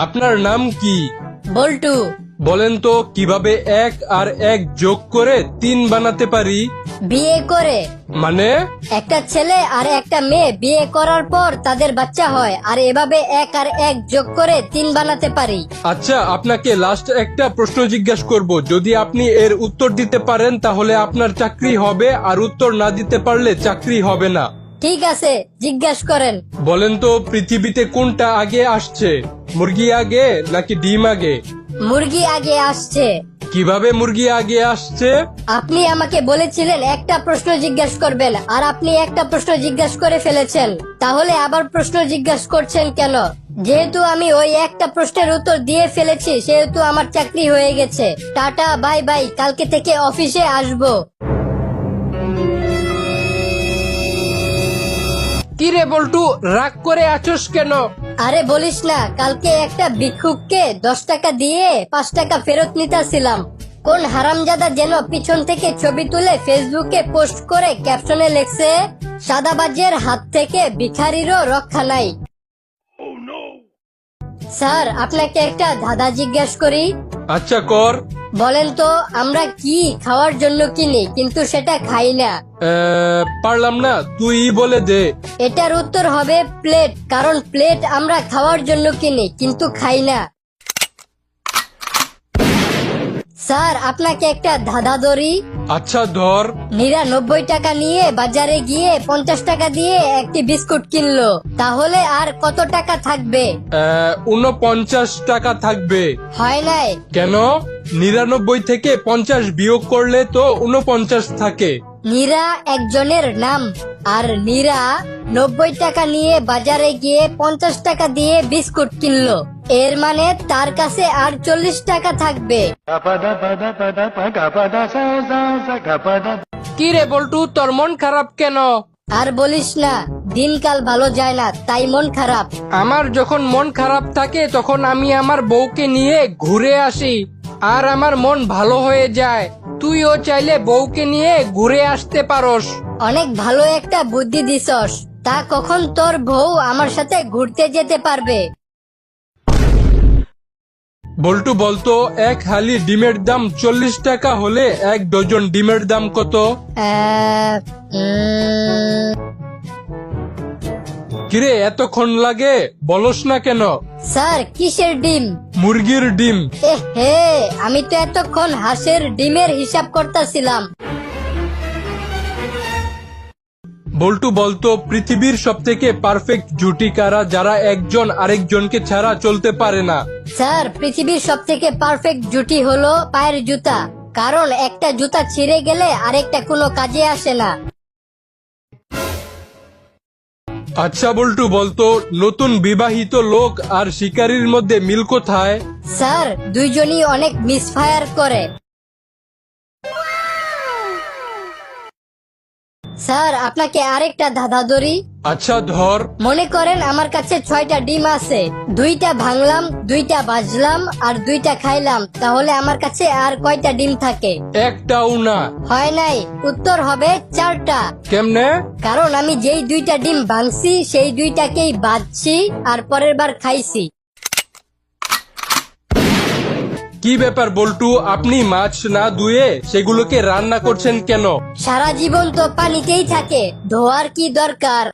আপনার নাম কি? বল্টু। বলেন তো কীভাবে এক আর এক যোগ করে তিন বানাতে পারি? বিয়ে করে। মানে? একটা ছেলে আর একটা মেয়ে বিয়ে করার পর তাদের বাচ্চা হয় আর এভাবে এক আর এক যোগ করে তিন বানাতে পারি। আচ্ছা আপনাকে লাস্ট একটা প্রশ্ন জিজ্ঞাসা করব। যদি আপনি এর উত্তর দিতে পারেন তাহলে আপনার চাকরি হবে আর উত্তর না দিতে পারলে চাকরি হবে না। ঠিক আছে জিজ্ঞাসা করেন। বলেন তো পৃথিবীতে কোনটা আগে আসছে? মুরগি আগে নাকি ডিম আগে? মুরগি আগে আসছে। কীভাবে মুরগি আগে আসছে? আপনি আমাকে বলেছিলেন একটা প্রশ্ন জিজ্ঞাসা করবেন আর আপনি একটা প্রশ্ন জিজ্ঞাসা করে ফেলেছেন। তাহলে আবার প্রশ্ন জিজ্ঞাসা করছেন কেন? যেহেতু আমি ওই একটা প্রশ্নের উত্তর দিয়ে ফেলেছি সেহেতু আমার চাকরি হয়ে গেছে। টাটা বাই বাই কালকে থেকে অফিসে আসব। কি রে বল্টু রাগ করে আছোস কেন? আরে বলিস না কালকে একটা ভিক্ষুককে দশ টাকা দিয়ে পাঁচ টাকা ফেরত নিতেছিলাম কোন হারামজাদা যেন পিছন থেকে ছবি তুলে ফেসবুকে পোস্ট করে ক্যাপশনে লেখছে সাদাবাজের হাত থেকে ভিখারিরও রক্ষা নাই। স্যার আপনাকে একটা ধাঁধা জিজ্ঞাসা করি। আচ্ছা কর। বলেন তো আমরা কি খাওয়ার জন্য কিনি কিন্তু সেটা খাই না। আহ, পারলাম না তুই বলে দে। এটার উত্তর হবে প্লেট কারণ প্লেট আমরা খাওয়ার জন্য কিনি কিন্তু খাই না। স্যার আপনাকে একটা ধাঁধা দড়ি। আচ্ছা ধর। নিরানব্বই টাকা নিয়ে বাজারে গিয়ে পঞ্চাশ টাকা দিয়ে একটি বিস্কুট কিনলো। তাহলে আর কত টাকা থাকবে? আহ, উনপঞ্চাশ টাকা থাকবে। হয় নাই? কেন? নিরানব্বই থেকে পঞ্চাশ বিয়োগ করলে তো উনপঞ্চাশ থাকে। নীরা একজনের নাম আর নীরা নব্বই টাকা নিয়ে বাজারে গিয়ে পঞ্চাশ টাকা দিয়ে বিস্কুট কিনলো। এর মানে তার কাছে আর চল্লিশ টাকা থাকবে। কি রে বল্টু তোর মন খারাপ কেন? আর বলিস না দিনকাল ভালো যায় না তাই মন খারাপ। আমার যখন মন খারাপ থাকে তখন আমি আমার বউকে নিয়ে ঘুরে আসি আর আমার মন ভালো হয়ে যায়। তুইও চাইলে বউকে নিয়ে ঘুরে আসতে পারোস। অনেক ভালো একটা বুদ্ধি দিছস তা কখন তোর বউ আমার সাথে ঘুরতে যেতে পারবে? বল্টু বলতো এক হালি ডিমের দাম চল্লিশ টাকা হলে এক ডজন ডিমের দাম কত? কিরে এতক্ষণ লাগে? বলস না কেন? স্যার কিসের ডিম? মুরগির ডিম। হে আমি তো এতক্ষণ হাঁসের ডিমের হিসাব করতেছিলাম। বল্টু বলতো পৃথিবীর সব থেকে পারফেক্ট জুটি কারা যারা একজন আরেকজনকে ছাড়া চলতে পারে না? স্যার পৃথিবীর সব থেকে পারফেক্ট জুটি হলো পায়ের জুতা। কারণ একটা জুতা ছিঁড়ে গেলে আরেকটা কোনো কাজে আসে না। আচ্ছা বল্টু বলতো নতুন বিবাহিত লোক আর শিকারীর মধ্যে মিল কোথায়? স্যার দুইজনই অনেক মিসফায়ার করে। স্যার আপনাকে আরেকটা ধাঁধা ধরি। আচ্ছা ধর। মনে করেন আমার কাছে ছয়টা ডিম আছে। দুইটা ভাঙলাম দুইটা বাজলাম আর দুইটা খাইলাম। তাহলে আমার কাছে আর কয়টা ডিম থাকে? একটাও না। হয় নাই। উত্তর হবে চারটা। কেমনে? কারণ আমি যেই দুইটা ডিম ভাঙছি সেই দুইটাকেই বাজছি আর পরের বার খাইছি। কি ব্যাপার বল্টু আপনি মাছ না ধুয়ে সেগুলোকে রান্না করছেন কেন? সারা জীবন তো পানিতেই থাকে ধোয়ার কি দরকার?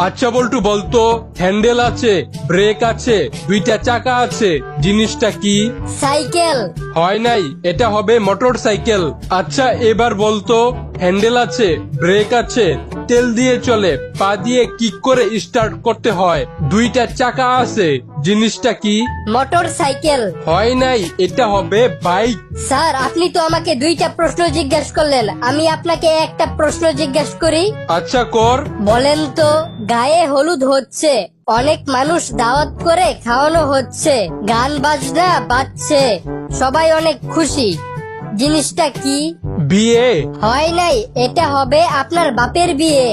আচ্ছা বল্টু বলতো হ্যান্ডেল আছে ব্রেক আছে দুইটা চাকা আছে জিনিসটা কি? সাইকেল। হয় নাই এটা হবে মোটর সাইকেল আচ্ছা এবার বলতো হ্যান্ডেল আছে ব্রেক আছে তেল দিয়ে চলে পা দিয়ে কিক করে স্টার্ট করতে হয়। দুইটা চাকা আছে জিনিসটা কি? Motor cycle. হয় নাই এটা হবে বাইক স্যার আপনি তো আমাকে দুইটা প্রশ্ন জিজ্ঞাসা করলেন। আমি আপনাকে একটা প্রশ্ন জিজ্ঞাসা করি। আচ্ছা কর। বলেন তো গায়ে হলুদ হচ্ছে অনেক মানুষ দাওয়াত করে খাওয়ানো হচ্ছে গান বাজনা বাজছে সবাই অনেক খুশি। জিনিসটা কি? বিয়ে। হয় নাই এটা হবে আপনার বাপের বিয়ে।